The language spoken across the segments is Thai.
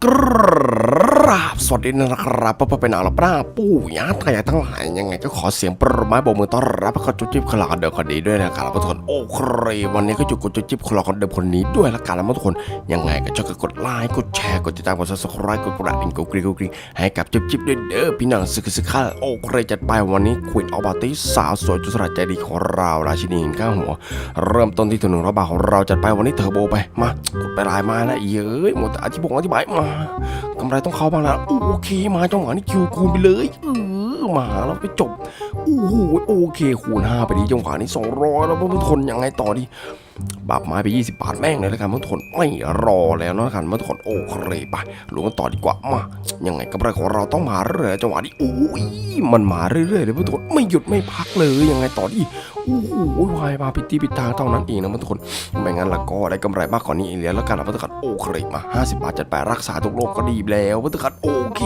Тррррр. ราบสวัสดีนะครับพ่อเป็นอาลปราปู่ย่าตายายทั้งหลายยังไงก็ขอเสียงปรบไม้บอกมือต้อนรับพระจุจิ๊บขลาเดิมคนนี้ด้วยนะครับทุกคนโอ้ครวันนี้ก็จุกจุจิ๊บขลาคนเดิมคนนี้ด้วยละกันแล้วทุกคนยังไงก็ช่วยกดไลค์กดแชร์กดติดตามกดซับสไครต์กดกระดิ่งกดกริ๊งกดกริ๊งให้กับจุจิ๊บด้วยเด้อพี่น้องสึกสึกข้าโอ้ครจัดไปวันนี้ควีนออบาติสาวสวยจุสระใจดีของเราราชินีข้าหัว เริ่มต้นที่ตัวหนึ่งร้อยบาทของเราจัดไปวันนี้เทอร์โบไปมากดไปลายมานะเย้ยหมดอธิบงอธิบายมากำไรต้องเข้าบ้างแล้วโอเคมาจังหวะนี้คิวคูณไปเลยเออมาแล้วไปจบโอ้โหโอเคคูณห้าไปดีจังหวะนี้สองร้อยแล้วเพื่อนทนยังไงต่อดี ปรับไม้ไป 20 บาทแม่งเลยแล้วกันเพื่อนทนไม่รอแล้วนะครับเพื่อนทนโอเคไปลุ้นกันต่อดีกว่ามายังไงกำไรของเราต้องมาเรื่อยๆจังหวะนี้โอ้ยมันมาเรื่อยๆเลยเพื่อนทนไม่หยุดไม่พักเลยยังไงต่อดีโอ้โหวายมาปิดที่ปิดทางเท่านั้นเองนะทุกคนไม่งั้นละก็ได้กำไรมากกว่านี้อีกแล้วแล้วกันนะพุทนโอเคมา50 บาทจัดไปรักษาทุกโรคก็ดีแล้วพุทนโอเค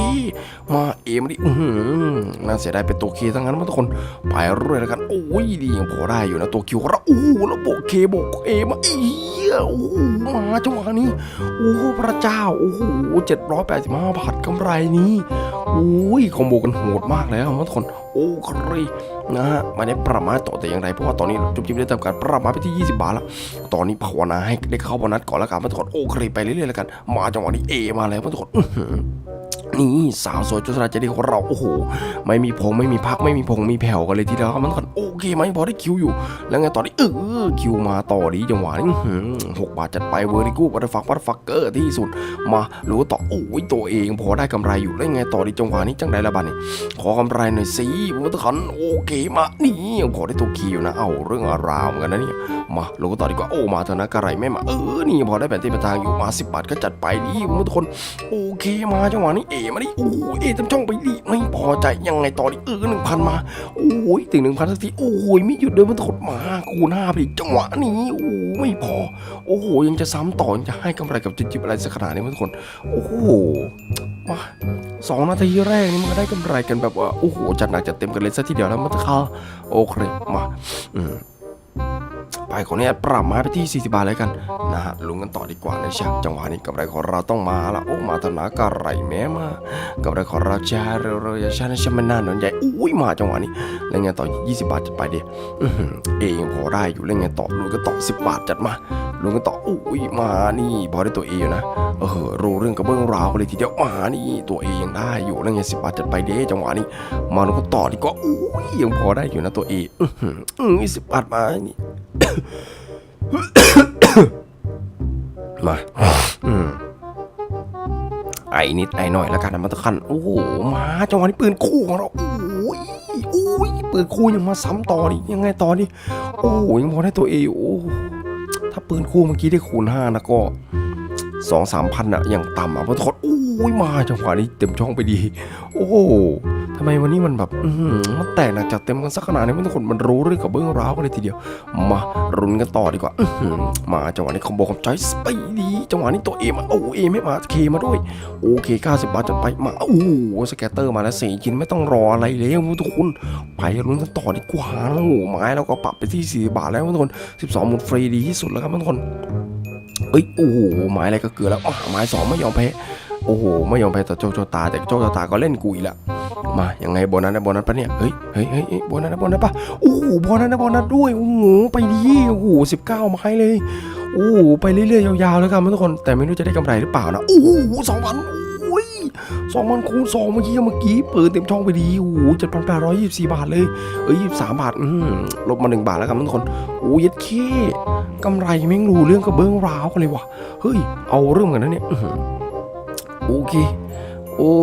มาเอมดิอือหือน่าเสียดายเป็นตัวเคทั้งนั้นมันทุกคนไปเรื่อยแล้วกันโอ้ยดียังพอได้อยู่นะตัวคิวเราโอ้โหแล้วโบเคโบเอมาเอี้ยโอ้โหมาจังหวะนี้ โอ้พระเจ้า โอ้โหเจ็ดร้อยแปดสิบห้าบาทกำไรนี้โอ้ยคอมโบกันโหดมากแล้วนะทุกคน โอ้เคนะฮะไมาได้ประมาทต่อแต่อย่างไรเพราะว่าตอนนี้จุ๊บจิ๊บได้ทำการประมาทไปที่ 20 บาทแล้ว ตอนนี้ภาวนาให้ได้เข้าโบนัสก่อนแล้วกันมาถอดโอเคไปเรื่อยๆแล้วกัน มาจังหวะนี้เอมาแล้วมาถอด นี่สาวสวยจุฬาใจดีของเราโอ้โหไม่มีพงไม่มีพักไม่มีพงมีแผ่วกันเลยทีเดียวครับมันก่อนโอเคไหมพอได้คิวอยู่ แล้วไงตอนนี้เออคิวมาต่อดีจังหวะนี้หกบาทจัดไปเวอร์ดิกูบัตฟักบัตฟักเกอร์ที่สุด มารู้ต่อโอ้ยตัวเองพอได้กำไรอยู่แล้วไงต่อดีจังหวะนี้จังไดละบัดนี่ขอกำไรหน่อยสิผมต้องขันโอเคมานี่ยังพอได้ตัวคิวนะ เอาเรื่องอาราวเหมือนกันนะเนี่ยมารู้ต่อดีกว่าโอ้มาเถอะนะกระไรไม่มาเออนี่พอได้แผนที่ประทางอยู่มาสิบบาทก็จัดไปดีผมทุกคนโอเคมาจังหวะนี้เอมาดิโอ้ยเอเต็มช่องไปดิไม่พอใจยังไงต่อดีเออหนึ่งพันมาโอ้ยถึงหนึ่งพันสักทีโอ้ยไม่หยุดเดินมันถดมาคูณห้าไปดิจังหวะนี้โอ้ยไม่พอ โอ้โหยังจะซ้ำต่อยังจะให้กำไรกับจิบอะไรสักขนาดนี้ทุกคน โอ้โหมาสองนาทีแรกนี่มันก็ได้กำไรกันแบบว่าโอ้โหจัดหนักจัดเต็มกันเลยซะทีเดียวแล้วมันค่ะโอเคมาอืม ไปของนี้ปรับมาไปที่ 40 บาทเลยกันนะฮะลุ้นกันต่อดีกว่านะชักจังหวะนี้กำไรของเราต้องมาละโอ้มาธนากระไรแม้มากำไรของเราช้าเร็วๆอย่าช้านะช้ามันนานหนอนใหญ่อุ้ยมาจังหวะนี้แล้วไงต่อ 20 บาทจัดไปเดิอื้อหือเองพอได้อยู่แล้วไงต่อลุ้นกันต่อ 10 บาทจัดมาลุ้นกันต่ออุ้ยมานี่พอได้ตัวเออยู่นะเออรู้เรื่องกับเบื้องราวกันเลยทีเดียวมานี่ตัวเองยังได้อยู่แล้วไงสิบบาทจัดไปเด้จังหวะนี้ มาลุงกันต่อดีกว่าอุ้ยยังพอได้อยู่นะตัวเองอื้อหืออือสิบบาทมานี่มาอืมไอ้นิดไอ้หน่อยแล้วกันนะมาตะคันโอ้โหมาจังหวะนี้ปืนคู่ของเราโอ้ยโอ้ยปืนคู่ยังมาซ้ำต่อดิยังไงต่อดิโอ้โหยังพอได้ตัวเองอยู่โอ้ถ้าปืนคู่เมื่อกี้ได้คูณห้านะก็สองสามพันอะอย่างต่ำอะเพราะทุกคนโอ้ยมาจังหวะนี้เต็มช่องไปดี โอ้โหำไมวันนี้มันแบบมันแตกหนักจากเต็มกันสักขนาดนี้ไม่ทุกคนมันรู้เรื่องกับเบื้องราวกันเลยทีเดียว มารุนกันต่อดีกว่ามาจังหวะนี้คอมโบคอมจอยสไปดีจังหวะนี้ตัวเอมาโอ้เอไม่มาเคมาด้วยโอเค90บาทจัดไปมาโอ้สแกตเตอร์มาแล้วสี่ชิ้นไม่ต้องรออะไรแล้วทุกคนไปรุนกันต่อดีกว่าโอ้โหไม้เราก็ปรับไปที่4บาทแล้วทุกคน12หมุนฟรีดีที่สุดแล้วครับทุกคนเอ้ยโอ้โหไม้อะไรก็เกลือแล้วอ้าวไม้สองไม่ยอมแพ้ โอ้โหไม่ยอมแพ้ต่อโจโจตาแต่โจโจตาก็เล่นกุยละมายังไงโบนัสนะโบนัสปะเนี่ยเฮ้ยเฮ้ยเฮ้ยเฮ้ยโบนัสนะโบนัสปะโอ้โหโบนัสนะโบนัสด้วยโอ้โหไปดีโอ้โหสิบเก้าไม้เลยโอ้โหไปเรื่อยๆยาวๆแล้วกันทุกคนแต่ไม่รู้จะได้กำไรหรือเปล่านะโอ้โหสองพันโอ้ยสองพันคูณสองเมื่อกี้เมื่อกี้เปิดเต็มช่องไปดีโอ้โหเจ็ดพันแปดร้อยยี่สิบสี่บาทเลยเอ้ยยี่สิบสามบาทอืมลบมาหนึ่งบาทแล้วกันทุกคนโอ้ยเย็ดเคกำไรแม่รู้เรื่องกับเบื้องราวกันเลยว่ะเฮ้ยเอาเรื่องกันนะเนี่ย โอเค โอ้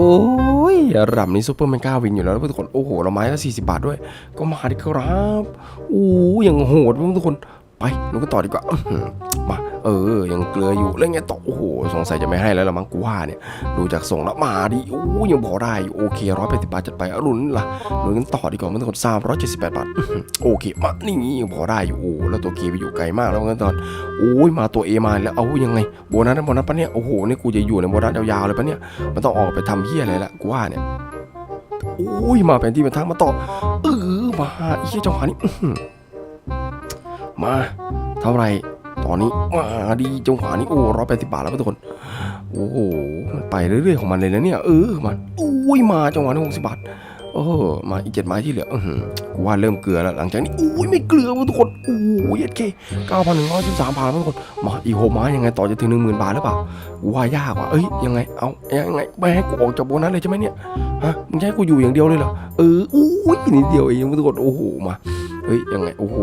ยระดับนี้ซูเปอร์แมนก้าวินอยู่แล้วนทุกคน โอ้โห เราไม้ละสี่สิบาทด้วย ก็มาดิครับ โอ้ยยังโหดทุกคน ไปลุกันต่อดีกว่า มา เออ ยังเกลืออยู่แล้วไงต่อโอ้โหสงสัยจะไม่ให้แล้วละมั้งกูว่าเนี่ยดูจากส่งแล้วมาดิโอ้ยยังพอได้อยู่โอเคร้อยแปดสิบบาทจัดไปอรุณล่ะลุ้นกันต่อดีกว่ามันทุกคนสามร้อยเจ็ดสิบแปดบาทโอเคมานี่ยังพอได้อยู่โอ้แล้วตัวเคไปอยู่ไกลมากแล้วกันตอนโอ้ยมาตัวเอมาแล้วเอายังไงโบนัสนะโบนัสปะเนี่ยโอ้โหนี่กูจะอยู่ในโบนัสยาวๆเลยปะเนี่ยมันต้องออกไปทำเฮี้ยอะไรละกูว่าเนี่ยโอ้ยมาแผนที่เป็นทางมาต่อเออมาอีกจังหวะนี้มาเท่าไหร่ อนนี้มาดีจังหวะนี้โอ้ร้อยแปดสิบบาทแล้วทุกคน โอ้โหมันไปเรื่อยๆของมันเลยนะเนี่ยเออมันอุ้ยมาจังหวะนี้หกสิบบาทโอ้มาอีกเจ็ดไม้ที่เหลืออืกูว่าเริ่มเกลือแล้วหลังจากนี้อุ้ยไม่เกลือวะทุกคนโอ้ยเอ็ดเคเก้าพันหนึ่งร้อยสิบสามบาทแล้วทุกคนมาอีกหกไม้ยังไงต่อจะถึงหนึ่งหมื่นบาทหรือเปล่ากูว่ายากว่ะเอ้ยยังไงเอายังไงไม่ให้กูออกจากโบนัสเลยใช่ไหมเนี่ยฮะมึงจะให้กูอยู่อย่างเดียวเลยเหรอเอออุ้ยนิดเดียวเองทุกคนโอ้โหมา เฮ้ยยังไงโอ้โห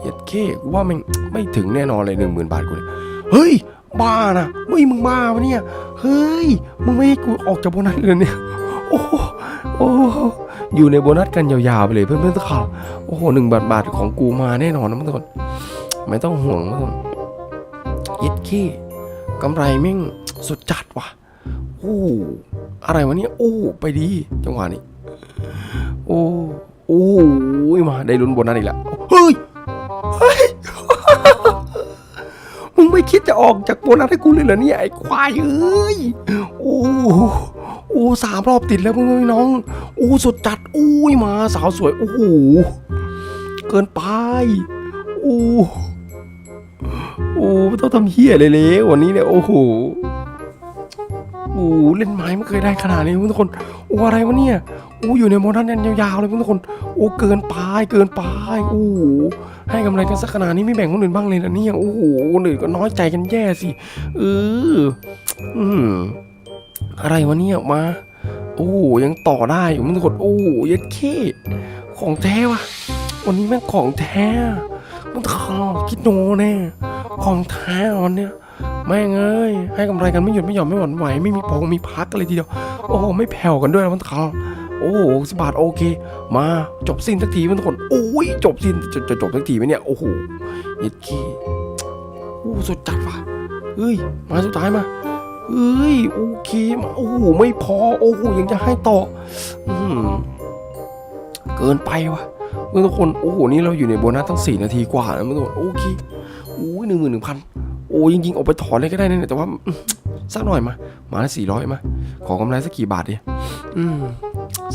เอ็ดเคกูว่ามันไม่ถึงแน่นอนเลยหนึ่งหมื่นบาทกูเนี่ยเฮ้ยบ้านะเฮ้ยมึงบ้าปะเนี่ยเฮ้ยมึงไม่ให้กูออกจากโบนัสเลยเนี่ยโอ้โหโอ้โหอยู่ในโบนัสกันยาวๆไปเลยเพื่อนๆทุกข่าวโอ้โหหนึ่งบาทบาทของกูมาแน่นอนนะทุกคนไม่ต้องห่วงไม่ต้องยิดขี้กำไรแม่งสุดจัดว่ะโอ้อะไรวะเนี่ยโอ้ไปดีจังหวะนี้โอ้ โอ้ยมาได้ลุ้นบนัสอีกแล้วเฮ้ยเฮ้ยมึงไม่คิดจะออกจากโบนัสให้กูเลยเหรอเนี่ยไอ้ควายเอ้ยโอ้โอ้สามรอบติดแล้วมึงน้องโอ้สุดจัดอุ้ยมาสาวสวยโอ้โหเกินไปโอ้โอ้ไม่ต้องทำเฮี้ยเลยเลยวันนี้เนี่ยโอ้โห โอ้เล่นไม้ไม่เคยได้ขนาดนี้ทุกคนโอ้อะไรวะเนี่ยโอ้อยู่ในโมนัสยันยาวๆเลยทุกคนโอ้เกินไปเกินไปโอ้ให้กำไรกันสักขนาดนี้ไม่แบ่งคนอื่นบ้างเลยนะเนี่ยโอ้โหคนอื่นก็น้อยใจกันแย่สิเอออืมอะไรวะเนี่ยมาโอ้ยังต่อได้อยู่ทุกคนโอ้ยัดเข้ของแท้วะวันนี้แม่งของแท้มันทองคิดโนแน่ของแท้วันเนี้ย แม่งเอ้ยให้กำไรกันไม่หยุดไม่หย่อนไม่หวั่นไหวไม่มีพงมีพักกันเลยทีเดียว โอ้โหไม่แผ่วกันด้วยนะมันทองโอ้โหสิบาทโอเค มาจบสิ้นสักทีมันทุกคนโอ้ยจบสิ้นจะจะจบสักทีไหมเนี่ยโอ้โหเยัดเข้โอ้สุดจัดว่ะเฮ้ยมาสุดท้ายมาเอ้ยโอเคมาโอ้โหไม่พอโอ้โหยังจะให้ต่ออืมเกินไปวะเมื่อทุกคนโอ้โหนี่เราอยู่ในโบนัสตั้งสี่นาทีกว่าแล้วเมื่อทุกคนโอเคโอ้ยหนึ่งหมื่นหนึ่งพัน อ้ยจริงๆออกไปถอนเลยก็ได้นะแต่ว่าสักหน่อยมา มาสี่ร้อยมา ขอกำไรสักกี่บาทดิอืม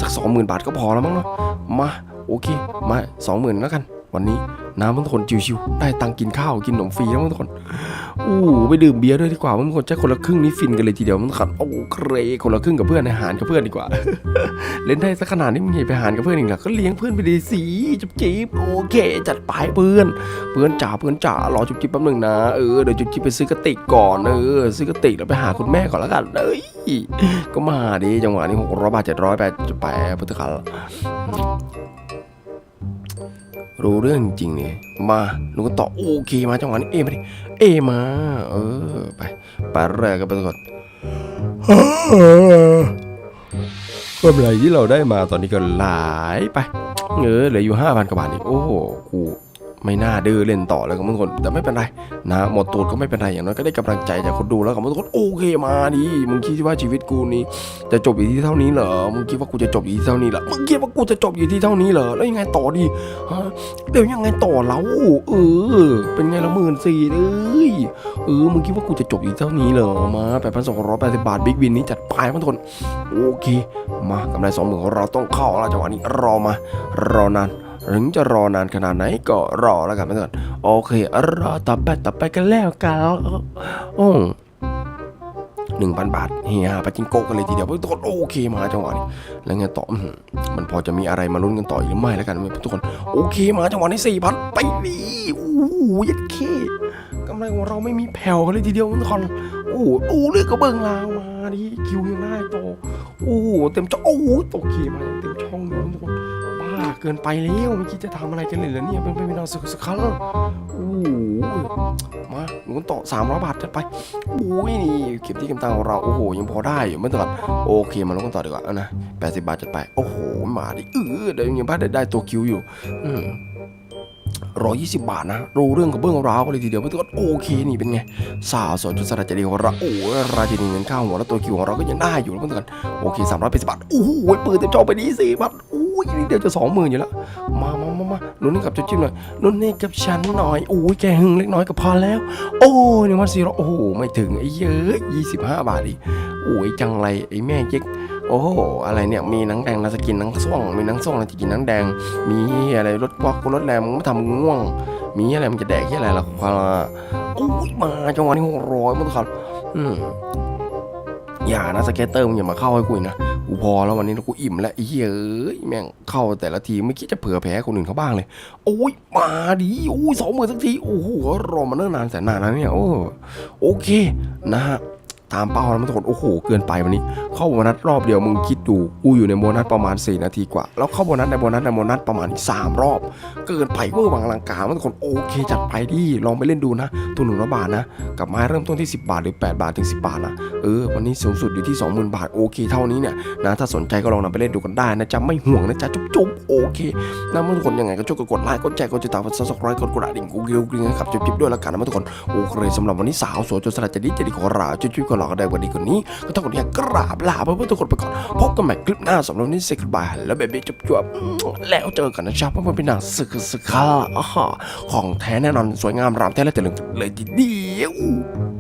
สักสองหมื่นบาทก็พอแล้วมั้งเนาะมา โอเค มาสองหมื่นแล้วกัน วันนี้น้ำมันทุกคนชิวๆได้ตังกินข้าวกินขนมฟรีแล้วมั้งทุกคนโอ้ไปดื่มเบียร์ด้วยดีกว่าบางคนใช้คนละครึ่งนี่ฟินกันเลยทีเดียวมันขัดโอ้เครคนละครึ่งกับเพื่อนในหารกับเพื่อนดีกว่า เล่นได้สักขนาดนี้มึงอย่าไปหารกับเพื่อนอีกหรอก็เลี้ยงเพื่อนไปดีสิจุ๊บจิ๊บโอเค จัดไปเพื่อน เพื่อนจ๋าเพื่อนจ๋ารอจุ๊บจิ๊บแป๊บหนึ่งนะเออเดี๋ยวจุ๊บจิ๊บไปซื้อกระติกก่อนเออซื้อกระติกแล้วไปหาคุณแม่ก่อนแล้วกันเอ้ยก็มาดิจังหวะนี้หกร้อยบาทเจ็ดร้อยแปดจะไปพุทธคัน รู้เรื่องจริงๆเนี่ยมาลุงก็ต่อโอเคมาจังหวะนี้เอมาดิเอมา เออไปไปแรกกันไปก่อนกำไรที่เราได้มาตอนนี้ก็หลายไปเออเหลืออยู่ห้าพันกว่าบาทอีกโอ้โหกู ไม่น่าดื้อเล่นต่อแล้วกับมึงคนแต่ไม่เป็นไรนะหมดตูดก็ไม่เป็นไรอย่างน้อยก็ได้กำลังใจจากคนดูแล้วกับมึงคนโอเคมาดิมึงคิดว่าชีวิตกูนี้จะจบอยู่ที่เท่านี้เหรอมึงคิดว่ากูจะจบอยู่ที่เท่านี้เหรอมึงคิดว่ากูจะจบอยู่ที่เท่านี้เหรอแล้วยังไงต่อดีฮะเดี๋ยวยังไงต่อเราเออ เป็นไงละหมื่นสี่เอ้ยเออมึงคิดว่ากูจะจบอยู่เท่านี้เหรอมาแปดพันสองร้อยแปดสิบบาทบิ๊กวินนี้จัดไปมันทุกคนโอเค มากำไรสองหมื่นของเราต้องเข้าแล้วจังหวะนี้รอมารอนาน ถึงจะรอนานขนาดไหนก็รอแล้วกันทุกคนโอเครอต่อไปต่อไปกันแล้วกันโอ้หนึ่งพันบาทเฮียปาจิงโกะกันเลยทีเดียวทุกคนโอเคมาจังหวะนี้แล้วไงต่อมันพอจะมีอะไรมาลุ้นกันต่ออีกหรือไม่แล้วกันทุกคนโอเคมาจังหวะนี้สี่พันไปดีโอ้ยัดเคกำไรของเราไม่มีแผ่วกันเลยทีเดียวทุกคนโอ้โหดูเลือกกระเบื้องลาวมาดิคิวยังได้โตโอ้เต็มช่องโอ้โหโอเคมาเต็มช่องเลยทุกค เกินไปแล้วไม่คิดจะทำอะไรกันเลยเหรอเนี่ยเป็นไปไม่ได้สักสักครั้งโอ้โหมาหนูต่อสามร้อยบาทจัดไปโอ้ยนี่เก็บที่เก็บตังของเราโอ้โหยังพอได้อยู่ไม่ต้องโอเคมาลุ้นกันต่อดีกว่าเอานะแปดสิบบาทจัดไปโอ้โหมาดิเออเดี๋ยวยังพลาดได้ได้ตัวคิวอยู่ อืมร้อยยี่สิบบาทนะ รู้เรื่องกับเบื้องราวกันเลยทีเดียวไม่ต้องโอเคนี่เป็นไง สาวสวยจุดสระจะดีของเราโอ้ราชินีเงินข้าวหัวแล้วตัวคิวของเราก็ยังได้อยู่แล้วเพื่อนกันโอเคสามร้อยแปดสิบบาทโอ้โหปืนเต็มจอไปดีสิบาท ยเดียวจะสองหมื่นอยู่แล้ว มามามามาลุ้นให้กับเจุ๊จิ้มหน่อยลุ้นให้กับฉันหน่อยโอ้ยแกหึงเล็กน้อยก็พอแล้ว โอ้ยหนึ่งพันสี่ร้อยโอ้โหไม่ถึงไอ้เยอะยี่สิบห้าบาทอีกโอ้ยจังไรไอ้แม่เจ๊กโอ้โหอะไรเนี่ยมีหนังแดงนาสกินหนังส่วงมีหนังส่วงนาสกินหนังแดง มีอะไรรถปอกรถแรมมึงไม่ทำง่วง มีอะไรมันจะแดกที่อะไรล่ะครับโอ้ยมาจังหวะนี้หกร้อยมั้งครับอืมอย่านะสเก็ตเตอร์มึงอย่ามาเข้าให้กูนะ กูพอแล้ววันนี้นะกูอิ่มแล้วไอ้เยเอ้ยแม่งเข้าแต่ละทีไม่คิดจะเผื่อแพ้คนอื่นเขาบ้างเลย โอ้ยมาดิโอ้ยสองหมื่นสักทีโอ้โหรอมาเนิ่นนานแสนนานนะเนี่ยโอ้โอเคนะฮะ ตามเป้าแล้วมันทุกคนโอ้โหเกินไปวันนี้ เข้าโบนัสรอบเดียวมึงคิดดูกูอยู่ในโบนัสประมาณ 4 นาทีกว่า แล้วเข้าโบนัสในโบนัสในโบนัสประมาณ 3 รอบ เกินไปเวอร์วังลังกามันทุกคนโอเคจัดไปดิลองไปเล่นดูนะตัวหนึ่งร้อยบาทนะกับไม้เริ่มต้นที่ 10 บาทหรือ 8 บาทถึง 10 บาทนะเออวันนี้สูงสุดอยู่ที่ 20,000 บาทโอเคเท่านี้เนี่ยนะถ้าสนใจก็ลองนำไปเล่นดูกันได้นะจ๊ะไม่ห่วงนะจ๊ะจุ๊บๆโอเคนะทุกคนยังไงก็ช่วยกดไลค์กดแชร์กดติดตามกดซับสไครต์กดกระดิ่งกูกิลกริงให้กับจิ๊บๆด้วยละกันนะทุกคนโอเคสำหรับวันนี้สาวสวยจนสลัดจะดีจะดีขอราจุ๊บๆก็ลอกันได้วันนี้คนนี้ ก็ต้องขออนุญาตกราบลาเพื่อนๆทุกคนไปก่อนพบกันใหม่คลิปหน้าสำหรับนี้เซ็กบายแล้วเบบี้จุ๊บๆแล้วเจอกันนะจ๊ะเพื่อนๆเป็นนางสึกสึกค่ะของแท้แน่นอนสวยงามรามแท้และเจริญเลยทีเดียว